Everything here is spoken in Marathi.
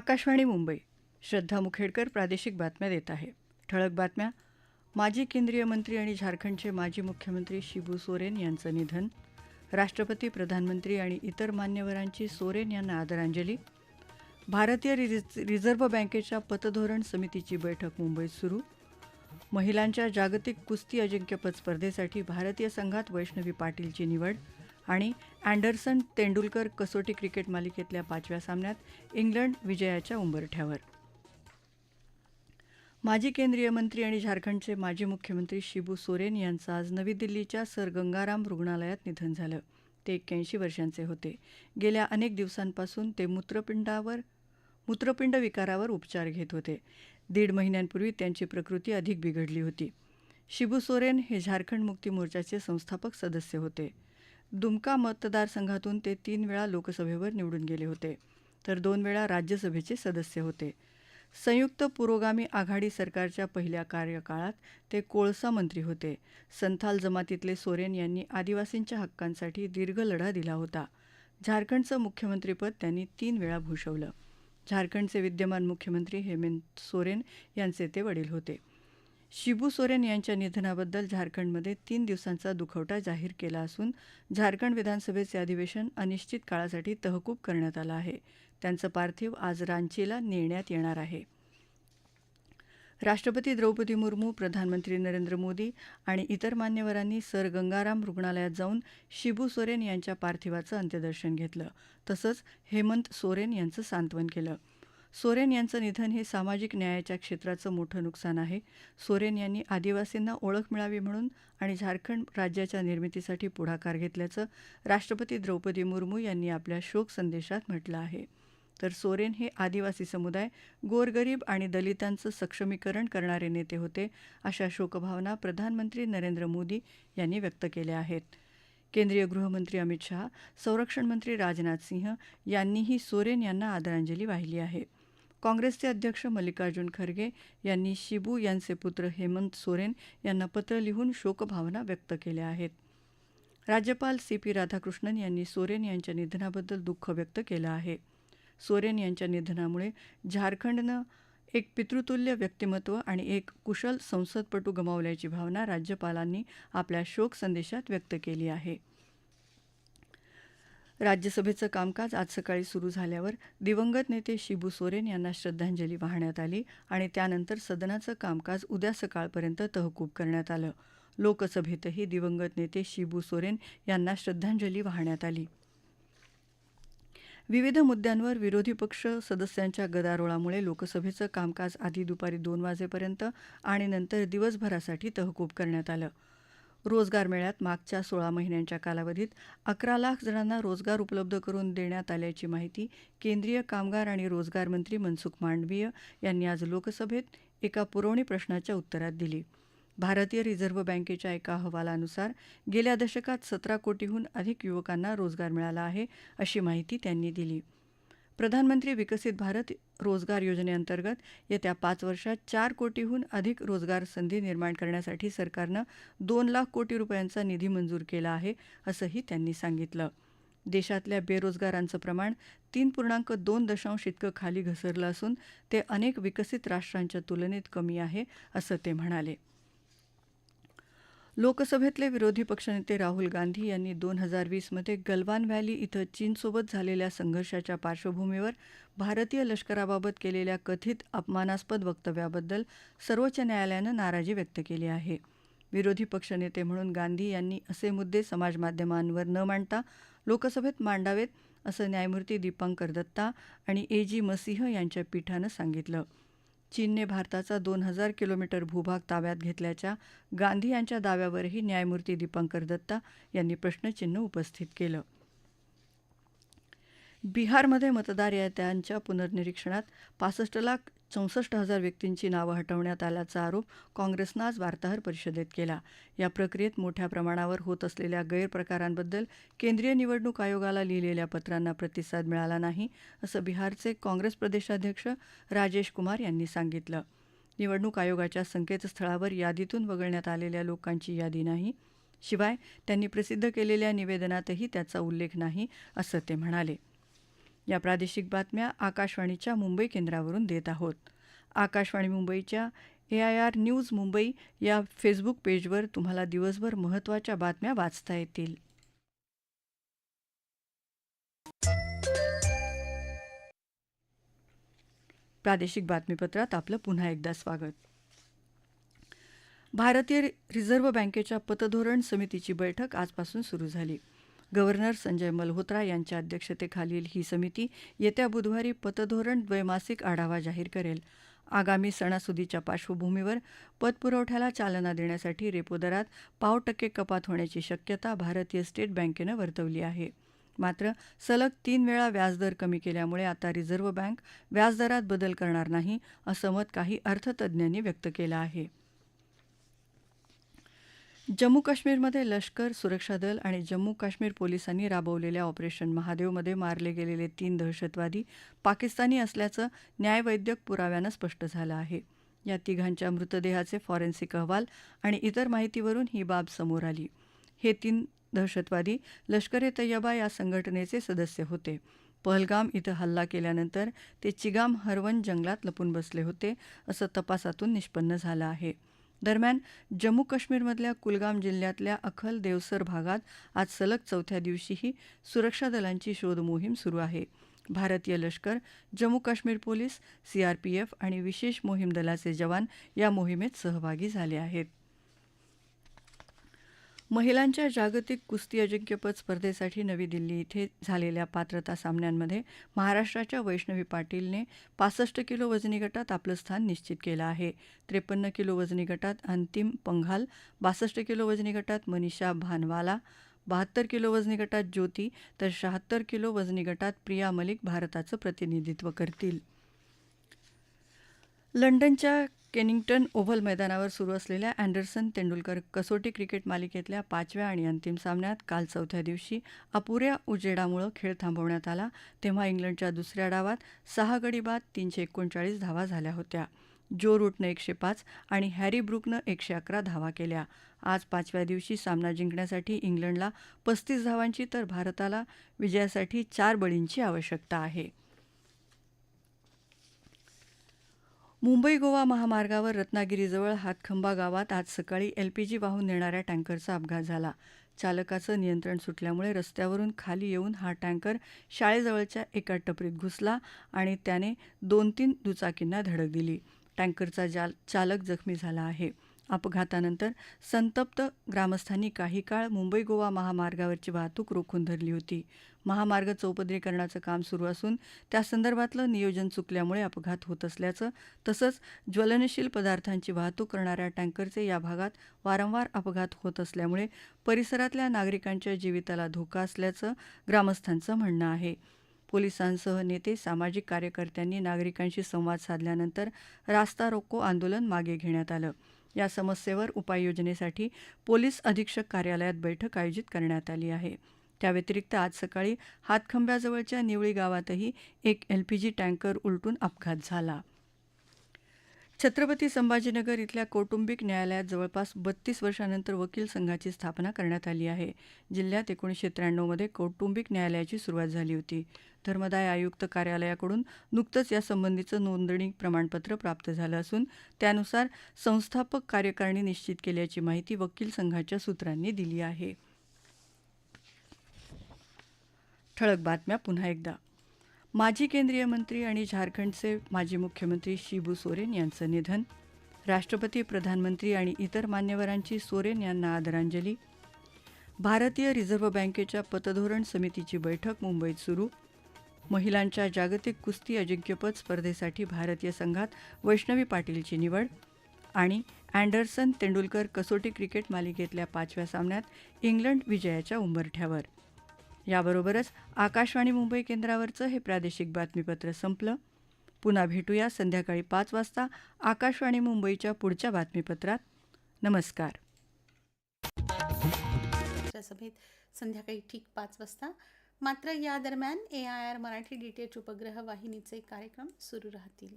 आकाशवाणी मुंबई. श्रद्धा मुखेडकर प्रादेशिक बातम्या देत आहे. ठळक बातम्या. माजी केंद्रीय मंत्री आणि झारखंडचे माजी मुख्यमंत्री शिबू सोरेन यांचं निधन. राष्ट्रपती प्रधानमंत्री आणि इतर मान्यवरांची सोरेन यांना आदरांजली. भारतीय रिझ रिझर्व्ह बँकेच्या पतधोरण समितीची बैठक मुंबईत सुरू. महिलांच्या जागतिक कुस्ती अजिंक्यपद स्पर्धेसाठी भारतीय संघात वैष्णवी पाटीलची निवड. आणि अँडरसन तेंडुलकर कसोटी क्रिकेट मालिकेतल्या पाचव्या सामन्यात इंग्लंड विजयाच्या उंबरठ्यावर. माजी केंद्रीय मंत्री आणि झारखंडचे माजी मुख्यमंत्री शिबू सोरेन यांचं आज नवी दिल्लीच्या सर गंगाराम रुग्णालयात निधन झालं. ते एक्क्याऐंशी वर्षांचे होते. गेल्या अनेक दिवसांपासून ते मूत्रपिंडावर मूत्रपिंड विकारावर उपचार घेत होते. दीड महिन्यांपूर्वी त्यांची प्रकृती अधिक बिघडली होती. शिबू सोरेन हे झारखंड मुक्ती मोर्चाचे संस्थापक सदस्य होते. दुमका मतदारसंघातून ते तीन वेळा लोकसभेवर निवडून गेले होते. तर दोन वेळा राज्यसभेचे सदस्य होते. संयुक्त पुरोगामी आघाडी सरकारच्या पहिल्या कार्यकाळात ते कोळसा मंत्री होते. संथाल जमातीतले सोरेन यांनी आदिवासींच्या हक्कांसाठी दीर्घ लढा दिला होता. झारखंडचं मुख्यमंत्रीपद त्यांनी तीन वेळा भूषवलं. झारखंडचे विद्यमान मुख्यमंत्री हेमंत सोरेन यांचे ते वडील होते. शिबू सोरेन यांच्या निधनाबद्दल झारखंडमध्ये तीन दिवसांचा दुखवटा जाहीर केला असून झारखंड विधानसभेचे अधिवेशन अनिश्चित काळासाठी तहकूब करण्यात आलं आहे. त्यांचं पार्थिव आज रांचीला नेण्यात येणार आहे. राष्ट्रपती द्रौपदी मुर्मू प्रधानमंत्री नरेंद्र मोदी आणि इतर मान्यवरांनी सर गंगाराम रुग्णालयात जाऊन शिबू सोरेन यांच्या पार्थिवाचं अंत्यदर्शन घेतलं. तसंच हेमंत सोरेन यांचं सांत्वन केलं. सोरेन यांचं निधन हे सामाजिक न्यायाच्या क्षेत्राचं मोठं नुकसान आहे. सोरेन यांनी आदिवासींना ओळख मिळावी म्हणून आणि झारखंड राज्याच्या निर्मितीसाठी पुढाकार घेतल्याचं राष्ट्रपती द्रौपदी मुर्मू यांनी आपल्या शोक संदेशात म्हटलं आहे. तर सोरेन हे आदिवासी समुदाय गोरगरीब आणि दलितांचं सक्षमीकरण करणारे नेते होते अशा शोकभावना प्रधानमंत्री नरेंद्र मोदी यांनी व्यक्त केल्या आहेत. केंद्रीय गृहमंत्री अमित शहा संरक्षण मंत्री राजनाथ सिंह यांनीही सोरेन यांना आदरांजली वाहिली आहे. काँग्रेसचे अध्यक्ष मल्लिकार्जुन खरगे यांनी शिबू यांचे पुत्र हेमंत सोरेन यांना पत्र लिहून शोकभावना व्यक्त केल्या आहेत. राज्यपाल सी पी राधाकृष्णन यांनी सोरेन यांच्या निधनाबद्दल दुःख व्यक्त केलं आहे. सोरेन यांच्या निधनामुळे झारखंडनं एक पितृतुल्य व्यक्तिमत्व आणि एक कुशल संसदपटू गमावल्याची भावना राज्यपालांनी आपल्या शोक संदेशात व्यक्त केली आहे. राज्यसभेचं कामकाज आज सकाळी सुरू झाल्यावर दिवंगत नेते शिबू सोरेन यांना श्रद्धांजली वाहण्यात आली आणि त्यानंतर सदनाचं कामकाज उद्या सकाळपर्यंत तहकूब करण्यात आलं. लोकसभेतही दिवंगत नेते शिबू सोरेन यांना श्रद्धांजली वाहण्यात आली. विविध मुद्द्यांवर विरोधी पक्ष सदस्यांच्या गदारोळामुळे लोकसभेचं कामकाज आधी दुपारी दोन वाजेपर्यंत आणि नंतर दिवसभरासाठी तहकूब करण्यात आलं. रोजगार मेळ्यात मागच्या सोळा महिन्यांच्या कालावधीत अकरा लाख जणांना रोजगार उपलब्ध करून देण्यात आल्याची माहिती केंद्रीय कामगार आणि रोजगार मंत्री मनसुख मांडवीय यांनी आज लोकसभेत एका पुरवणी प्रश्नाच्या उत्तरात दिली. भारतीय रिझर्व्ह बँकेच्या एका अहवालानुसार गेल्या दशकात सतरा कोटीहून अधिक युवकांना रोजगार मिळाला आहे अशी माहिती त्यांनी दिली. प्रधानमंत्री विकसित भारत रोजगार योजनेअंतर्गत येत्या पाच वर्षात चार कोटीहून अधिक रोजगार संधी निर्माण करण्यासाठी सरकारनं दोन लाख कोटी रुपयांचा निधी मंजूर केला आहे असंही त्यांनी सांगितलं. देशातल्या बेरोजगारांचं प्रमाण तीन पूर्णांक दोन दशांश इतकं खाली घसरलं असून ते अनेक विकसित राष्ट्रांच्या तुलनेत कमी आहे असं ते म्हणाले. लोकसभेतले विरोधी पक्षनेते राहुल गांधी यांनी दोन हजार वीसमध्ये गलवान व्हॅली इथं चीनसोबत झालेल्या संघर्षाच्या पार्श्वभूमीवर भारतीय लष्कराबाबत केलेल्या कथित अपमानास्पद वक्तव्याबद्दल सर्वोच्च न्यायालयानं नाराजी व्यक्त केली आहे. विरोधी पक्षनेते म्हणून गांधी यांनी असे मुद्दे समाजमाध्यमांवर न मांडता लोकसभेत मांडावेत असं न्यायमूर्ती दीपांकर दत्ता आणि ए जी मसिंह यांच्या पीठानं सांगितलं. चीनने भारताचा दोन हजार किलोमीटर भूभाग ताब्यात घेतल्याच्या गांधी यांच्या दाव्यावरही न्यायमूर्ती दीपांकर दत्ता यांनी प्रश्नचिन्ह उपस्थित केलं. बिहारमध्ये मतदार याद्यांच्या पुनर्निरीक्षणात पासष्ट लाख चौसष्ट हजार व्यक्तींची नावं हटवण्यात आल्याचा आरोप काँग्रेसनं आज वार्ताहर परिषदेत केला. या प्रक्रियेत मोठ्या प्रमाणावर होत असलेल्या गैरप्रकारांबद्दल केंद्रीय निवडणूक आयोगाला लिहिलेल्या पत्रांना प्रतिसाद मिळाला नाही असं बिहारचे काँग्रेस प्रदेशाध्यक्ष राजेश कुमार यांनी सांगितलं. निवडणूक आयोगाच्या संकेतस्थळावर यादीतून वगळण्यात आलेल्या लोकांची यादी नाही. शिवाय त्यांनी प्रसिद्ध केलेल्या निवेदनातही त्याचा उल्लेख नाही असं ते म्हणाले. या प्रादेशिक बातम्या आकाशवाणीच्या मुंबई केंद्रावरून देत आहोत. आकाशवाणी मुंबईच्या A I R news Mumbai या फेसबुक पेजवर तुम्हाला दिवसभर महत्त्वाच्या बातम्या वाचता येतील. प्रादेशिक बातमीपत्रात आपलं पुन्हा एकदा स्वागत. भारतीय रिझर्व्ह बँकेच्या पतधोरण समितीची बैठक आजपासून सुरू झाली. गव्हर्नर संजय मल्होत्रा यांच्या अध्यक्षतेखालील ही समिती येत्या बुधवारी पतधोरण द्वैमासिक आढावा जाहीर करेल. आगामी सणासुदीच्या पार्श्वभूमीवर पतपुरवठ्याला चालना देण्यासाठी रेपो दरात पाव टक्के कपात होण्याची शक्यता भारतीय स्टेट बँकेनं वर्तवली आहे. मात्र सलग तीन वेळा व्याजदर कमी केल्यामुळे आता रिझर्व्ह बँक व्याजदरात बदल करणार नाही असं मत काही अर्थतज्ज्ञांनी व्यक्त केलं आहे. जम्मू काश्मीरमध्ये लष्कर सुरक्षा दल आणि जम्मू काश्मीर पोलिसांनी राबवलेल्या ऑपरेशन महादेवमध्ये मारले गेलेले तीन दहशतवादी पाकिस्तानी असल्याचं न्यायवैद्यक पुराव्यानं स्पष्ट झालं आहे. या तिघांच्या मृतदेहाचे फॉरेन्सिक अहवाल आणि इतर माहितीवरून ही बाब समोर आली. हे तीन दहशतवादी लष्कर ए तय्यबा या संघटनेचे सदस्य होते. पहलगाम इथं हल्ला केल्यानंतर ते चिगाम हरवन जंगलात लपून बसले होते असं तपासातून निष्पन्न झालं आहे. दरम्यान जम्मू काश्मीरमधल्या कुलगाम जिल्ह्यातल्या अखल देवसर भागात आज सलग चौथ्या दिवशीही सुरक्षा दलांची शोध मोहीम सुरू आहे. भारतीय लष्कर जम्मू काश्मीर पोलीस सीआरपीएफ आणि विशेष मोहीम दलाचे जवान या मोहिमेत सहभागी झाले आहेत. महिलांच्या जागतिक कुस्ती अजिंक्यपद स्पर्धेसाठी नवी दिल्ली इथे झालेल्या पात्रता सामन्यांमध्ये महाराष्ट्राच्या वैष्णवी पाटीलने पासष्ट किलो वजनी गटात आपलं स्थान निश्चित केलं आहे. त्रेपन्न किलो वजनी गटात अंतिम पंघाल बासष्ट किलो वजनी गटात मनीषा भानवाला बहात्तर किलो वजनी गटात ज्योती तर शहात्तर किलो वजनी गटात प्रिया मलिक भारताचं प्रतिनिधित्व करतील. लंडनच्या केनिंग्टन ओव्हल मैदानावर सुरू असलेल्या अँडरसन तेंडुलकर कसोटी क्रिकेट मालिकेतल्या पाचव्या आणि अंतिम सामन्यात काल चौथ्या दिवशी अपुऱ्या उजेडामुळे खेळ थांबवण्यात आला तेव्हा इंग्लंडच्या दुसऱ्या डावात सहा गडी बाद तीनशे एकोणचाळीस धावा झाल्या होत्या. जो रूटनं एकशे पाच आणि हॅरी ब्रुकनं एकशे अकरा धावा केल्या. आज पाचव्या दिवशी सामना जिंकण्यासाठी इंग्लंडला पस्तीस धावांची तर भारताला विजयासाठी चार बळींची आवश्यकता आहे. मुंबई गोवा महामार्गावर रत्नागिरीजवळ हातखंबा गावात आज सकाळी एलपीजी वाहून नेणाऱ्या टँकरचा अपघात झाला. चालकाचं नियंत्रण सुटल्यामुळे रस्त्यावरून खाली येऊन हा टँकर शाळेजवळच्या एका टपरीत घुसला आणि त्याने दोन तीन दुचाकींना धडक दिली. टँकरचा जाल चालक जखमी झाला आहे. अपघातानंतर संतप्त ग्रामस्थांनी काही काळ मुंबई गोवा महामार्गावरची वाहतूक रोखून धरली होती. महामार्ग चौपदरीकरणाचं काम सुरू असून त्यासंदर्भातलं नियोजन चुकल्यामुळे अपघात होत असल्याचं तसंच ज्वलनशील पदार्थांची वाहतूक करणाऱ्या टँकरचे या भागात वारंवार अपघात होत असल्यामुळे परिसरातल्या नागरिकांच्या जीविताला धोका असल्याचं ग्रामस्थांचं म्हणणं आहे. पोलिसांसह नेते सामाजिक कार्यकर्त्यांनी नागरिकांशी संवाद साधल्यानंतर रास्ता रोको आंदोलन मागे घेण्यात आलं. या समस्येवर उपाययोजनेसाठी पोलीस अधीक्षक कार्यालयात बैठक आयोजित करण्यात आली आहे. त्याव्यतिरिक्त आज सकाळी हातखंब्याजवळच्या निवळी गावातही एक एलपीजी टँकर उलटून अपघात झाला. छत्रपती संभाजीनगर इथल्या कौटुंबिक न्यायालयात जवळपास बत्तीस वर्षांनंतर वकील संघाची स्थापना करण्यात आली आहे. जिल्ह्यात एकोणीसशे त्र्याण्णवमध्ये कौटुंबिक न्यायालयाची सुरुवात झाली होती. धर्मदाय आयुक्त कार्यालयाकडून नुकतंच यासंबंधीचं नोंदणी प्रमाणपत्र प्राप्त झालं असून त्यानुसार संस्थापक कार्यकारिणी निश्चित केल्याची माहिती वकील संघाच्या सूत्रांनी दिली आहे. ठळक बातम्या पुन्हा एकदा. माजी केंद्रीय मंत्री आणि झारखंडचे माजी मुख्यमंत्री शिबू सोरेन यांचं निधन राष्ट्रपती प्रधानमंत्री आणि इतर मान्यवरांची सोरेन यांना आदरांजली भारतीय रिझर्व्ह बँकेच्या पतधोरण समितीची बैठक मुंबईत सुरू महिलांच्या जागतिक कुस्ती अजिंक्यपद स्पर्धेसाठी भारतीय संघात वैष्णवी पाटीलची निवड आणि अँडरसन तेंडुलकर कसोटी क्रिकेट मालिकेतल्या पाचव्या सामन्यात इंग्लंड विजयाच्या उंबरठ्यावर. याबरोबरच आकाशवाणी मुंबई केंद्रावरचं हे प्रादेशिक बातमीपत्र संपलं. पुन्हा भेटूया संध्याकाळी पाच वाजता आकाशवाणी मुंबईच्या पुढच्या बातमीपत्रात. नमस्कार. सभेत संध्याकाळी ठीक पाच वाजता मात्र या दरम्यान A I R Marathi D T H उपग्रह वाहिनीचे कार्यक्रम सुरू राहतील.